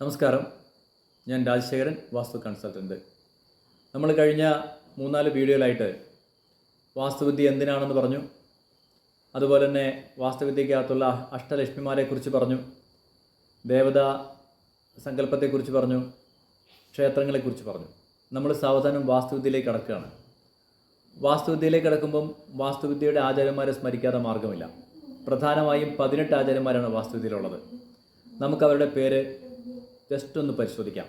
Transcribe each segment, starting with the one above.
നമസ്കാരം. ഞാൻ രാജശേഖരൻ വാസ്തു കൺസൾട്ടന്റ് നമ്മൾ കഴിഞ്ഞ മൂന്നാൽ വീഡിയോയിലായിട്ട് വാസ്തുവിദ്യ എന്തിനാണെന്ന് പറഞ്ഞു. അതുപോലെ തന്നെ വാസ്തുവിദ്യക്കകത്തുള്ള അഷ്ടലക്ഷ്മിമാരെക്കുറിച്ച് പറഞ്ഞു. ദേവതാ സങ്കല്പത്തെക്കുറിച്ച് പറഞ്ഞു. ക്ഷേത്രങ്ങളെക്കുറിച്ച് പറഞ്ഞു. നമ്മൾ സാവധാനം വാസ്തുവിദ്യയിലേക്ക് കടക്കുകയാണ്. വാസ്തുവിദ്യയിലേക്ക് കടക്കുമ്പം വാസ്തുവിദ്യയുടെ ആചാര്യന്മാരെ സ്മരിക്കാതെ മാർഗമില്ല പ്രധാനമായും പതിനെട്ട് ആചാര്യന്മാരാണ് വാസ്തുവിദ്യയിലുള്ളത്. നമുക്ക് അവരുടെ പേര് ജസ്റ്റ് ഒന്ന് പരിശോധിക്കാം.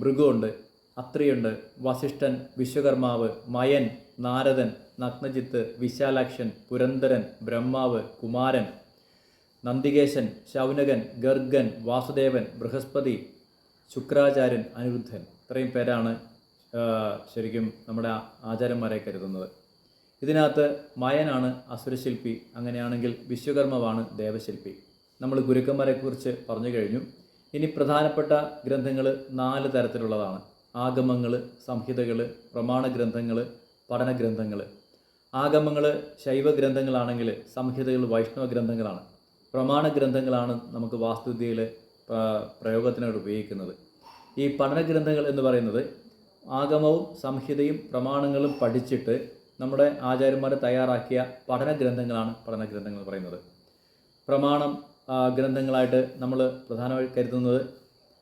ഭൃഗുണ്ട് അത്രിയുണ്ട് വസിഷ്ഠൻ വിശ്വകർമാവ് മയൻ നാരദൻ നഗ്നജിത്ത് വിശാലാക്ഷൻ പുരന്തരൻ ബ്രഹ്മാവ് കുമാരൻ നന്ദികേശൻ ശൗനകൻ ഗർഗൻ വാസുദേവൻ ബൃഹസ്പതി ശുക്രാചാര്യൻ അനിരുദ്ധൻ. ഇത്രയും പേരാണ് ശരിക്കും നമ്മുടെ ആചാര്യന്മാരെ കരുതുന്നത്. ഇതിനകത്ത് മയനാണ് അസുരശില്പി അങ്ങനെയാണെങ്കിൽ വിശ്വകർമ്മമാണ് ദേവശില്പി. നമ്മൾ ഗുരുക്കന്മാരെക്കുറിച്ച് പറഞ്ഞു കഴിഞ്ഞു. ഇനി പ്രധാനപ്പെട്ട ഗ്രന്ഥങ്ങൾ നാല് തരത്തിലുള്ളതാണ്. ആഗമങ്ങൾ സംഹിതകൾ പ്രമാണ ഗ്രന്ഥങ്ങൾ പഠന ഗ്രന്ഥങ്ങൾ. ആഗമങ്ങൾ ശൈവ ഗ്രന്ഥങ്ങളാണെങ്കിൽ സംഹിതകൾ വൈഷ്ണവ ഗ്രന്ഥങ്ങളാണ്. പ്രമാണ ഗ്രന്ഥങ്ങളാണ് നമുക്ക് വാസ്തുവിദ്യയിൽ പ്രയോഗത്തിനായിട്ട് ഉപയോഗിക്കുന്നത്. ഈ പഠന ഗ്രന്ഥങ്ങൾ എന്ന് പറയുന്നത് ആഗമവും സംഹിതയും പ്രമാണങ്ങളും പഠിച്ചിട്ട് നമ്മുടെ ആചാര്യന്മാർ തയ്യാറാക്കിയ പഠന ഗ്രന്ഥങ്ങളാണ് പഠന ഗ്രന്ഥങ്ങൾ പറയുന്നത്. പ്രമാണം ഗ്രന്ഥങ്ങളായിട്ട് നമ്മൾ പ്രധാനമായി കരുതുന്നത്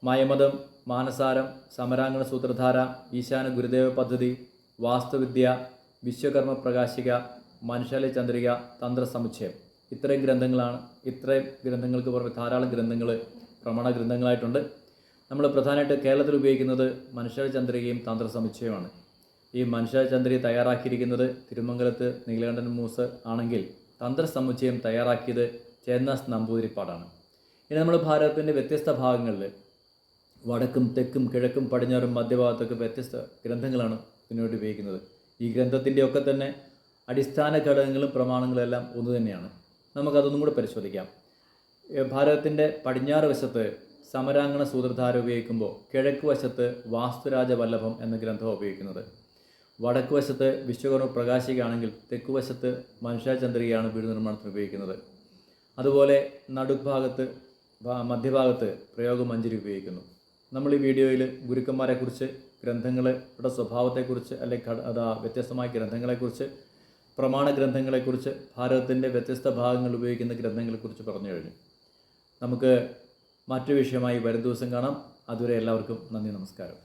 മയമതം മാനസാരം സമരാംഗണ സൂത്രധാര ഈശാന ഗുരുദേവ പദ്ധതി വാസ്തുവിദ്യ വിശ്വകർമ്മ പ്രകാശിക മനുഷ്യാലയ ചന്ദ്രിക തന്ത്ര സമുച്ചയം ഇത്രയും ഗ്രന്ഥങ്ങളാണ് ഇത്രയും ഗ്രന്ഥങ്ങൾക്ക് പുറമെ ധാരാളം ഗ്രന്ഥങ്ങൾ പ്രമാണ ഗ്രന്ഥങ്ങളായിട്ടുണ്ട്. നമ്മൾ പ്രധാനമായിട്ട് കേരളത്തിൽ ഉപയോഗിക്കുന്നത് മനുഷ്യാലയ ചന്ദ്രികയും തന്ത്ര സമുച്ചയമാണ് ഈ മനുഷ്യാലയ ചന്ദ്രിക തയ്യാറാക്കിയിരിക്കുന്നത് തിരുമംഗലത്ത് നീലകണ്ഠൻ മൂസ് ആണെങ്കിൽ തന്ത്ര സമുച്ചയം തയ്യാറാക്കിയത് ചേന്നാസ് നമ്പൂതിരിപ്പാടാണ്. ഇനി നമ്മൾ ഭാരതത്തിന്റെ വ്യത്യസ്ത ഭാഗങ്ങളിൽ വടക്കും തെക്കും കിഴക്കും പടിഞ്ഞാറും മധ്യഭാഗത്തൊക്കെ വ്യത്യസ്ത ഗ്രന്ഥങ്ങളാണ് ഇതിനുവേണ്ടി ഉപയോഗിക്കുന്നത്. ഈ ഗ്രന്ഥത്തിന്റെയൊക്കെ തന്നെ അടിസ്ഥാന ഘടകങ്ങളും പ്രമാണങ്ങളും എല്ലാം ഒന്ന് തന്നെയാണ്. നമുക്കതൊന്നും കൂടെ പരിശോധിക്കാം. ഭാരതത്തിന്റെ പടിഞ്ഞാറ് വശത്ത് സമരാംഗണ സൂത്രധാര ഉപയോഗിക്കുമ്പോൾ കിഴക്ക് വശത്ത് വാസ്തുരാജ വല്ലഭം എന്ന ഗ്രന്ഥം ഉപയോഗിക്കുന്നത്. വടക്ക് വശത്ത് വിശ്വകർമ്മ പ്രകാശികയാണെങ്കിൽ തെക്കുവശത്ത് മനുഷ്യാചന്ദ്രികയാണ് വീട് നിർമ്മാണത്തിന് ഉപയോഗിക്കുന്നത്. അതുപോലെ നടുഭാഗത്ത് മധ്യഭാഗത്ത് പ്രയോഗമഞ്ചരി ഉപയോഗിക്കുന്നു. നമ്മൾ ഈ വീഡിയോയിൽ ഗുരുക്കന്മാരെക്കുറിച്ച് ഗ്രന്ഥങ്ങളുടെ സ്വഭാവത്തെക്കുറിച്ച് അല്ലെങ്കിൽ അതാ വ്യത്യസ്തമായ ഗ്രന്ഥങ്ങളെക്കുറിച്ച് പ്രമാണ ഗ്രന്ഥങ്ങളെക്കുറിച്ച് ഭാരതത്തിന്റെ വ്യത്യസ്ത ഭാഗങ്ങൾ ഉപയോഗിക്കുന്ന ഗ്രന്ഥങ്ങളെക്കുറിച്ച് പറഞ്ഞു കഴിഞ്ഞു. നമുക്ക് മറ്റു വിഷയമായി വരും ദിവസം കാണാം. അതുവരെ എല്ലാവർക്കും നന്ദി നമസ്കാരം.